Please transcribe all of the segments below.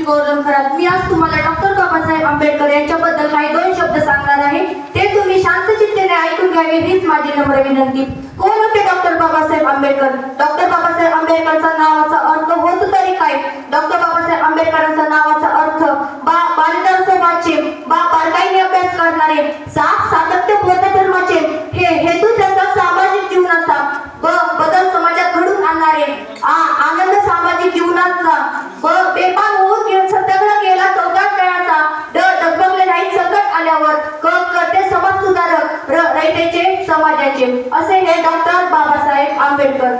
गौरव खरात. मी आज तुम्हाला डॉक्टर बाबासाहेब आंबेडकर यांच्याबद्दल काही दोन शब्द सांगणार आहे. ते तुम्ही शांत चित्तेने ऐकून घ्यावे हीच माझी नम्र विनंती. कोण होते डॉक्टर बाबासाहेब आंबेडकर? डॉक्टर समाजाचे. असे हे डॉक्टर बाबासाहेब आंबेडकर.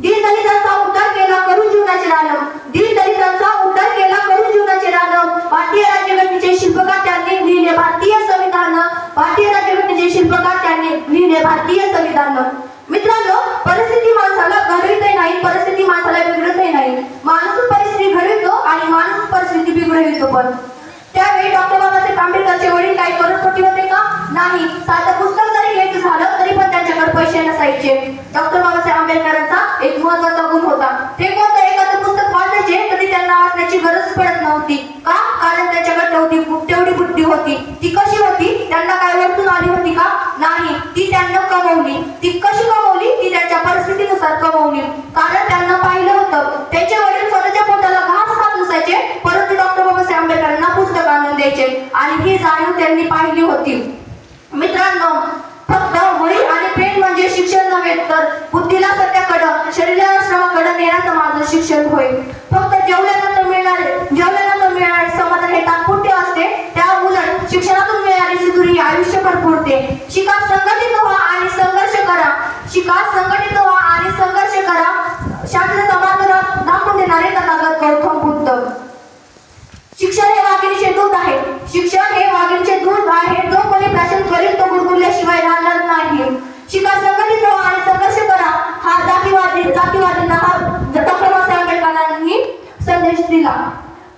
दीन दलितांचा उद्धार केला करून जीवनाचे राहणं दीन दलितांचा उद्धार केला करून जीवनाचे राहणं भारतीय राज्यघटनेचे शिल्पकार त्यांनी लिहिले भारतीय संविधान. भारतीय राज्यघटनेचे शिल्पकार त्यांनी लिहिले भारतीय संविधान. मित्रांनो परिस्थिती माणसाला घडवितही नाही परिस्थिती माणसाला बिघडतही नाही. माणूस परिस्थिती घडवितो आणि माणूस परिस्थिती बिघडवितो पण. त्यावेळी डॉक्टर बाबासाहेब आंबेडकरचे वडील काय करोडपती होते का नाही साधं पुस्तक जरी घ्यायचं झालं तरी पण त्यांच्याकडे पैसे नसायचे डॉक्टर बाबासाहेब आंबेडकरांचा एक महत्त्वाचा गुण होता. ते कोणतं? एखादं पुस्तक वाचायचे तरी त्यांना वाचण्याची गरज पडत नव्हती. का? कारण त्याच्याकडे तेवढी तेवढी बुद्धी होती. ती कशी होती? त्यांना काय वरतून आली होती का? नाही. ती त्यांना कमवली. ती कशी कमवली? ती त्यांच्या परिस्थितीनुसार कमवली. कारण त्यांना पाहिलं होतं. त्यांचे वडील स्वतःच्या पोटाला घास खात नसायचे. परंतु डॉक्टर बाबासाहेब आंबेडकरांना पुस्तक आणून द्यायचे. आणि ही जाणीव त्यांनी पाहिली होती. मित्रांनो शिक्षण नव्हे तर बुद्धीला सत्याकडं शरीराला येणार तर माझं शिक्षण होईल. फक्त जेवल्यानंतर मिळणार जेवल्यानंतर मिळणार समाधान हे तात्पुरते असते त्या उलट शिक्षणातून मिळणारी सिधुरी आयुष्यभर पुरते. शिका संघटित व्हा आणि संघर्ष करा. शिका संघट दिला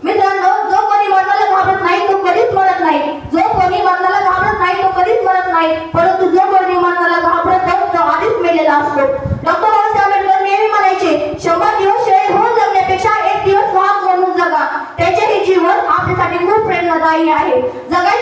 मित्रांनो जो कोणी मरणाला घाबरत नाही तो कधीच मरत नाही. जो कोणी मरणाला घाबरत नाही तो कधीच मरत नाही. परंतु जो कोणी मरणाला घाबरत तो आधीच मेलेला असतो. डॉक्टर बाबासाहेब आंबेडकर नेहमी म्हणायचे शंभर दिवस शरीर होऊन जगण्यापेक्षा एक दिवस भाग म्हणून जगा. त्याचे हे जीवन आपल्यासाठी खूप प्रेरणादायी आहे. जगायचे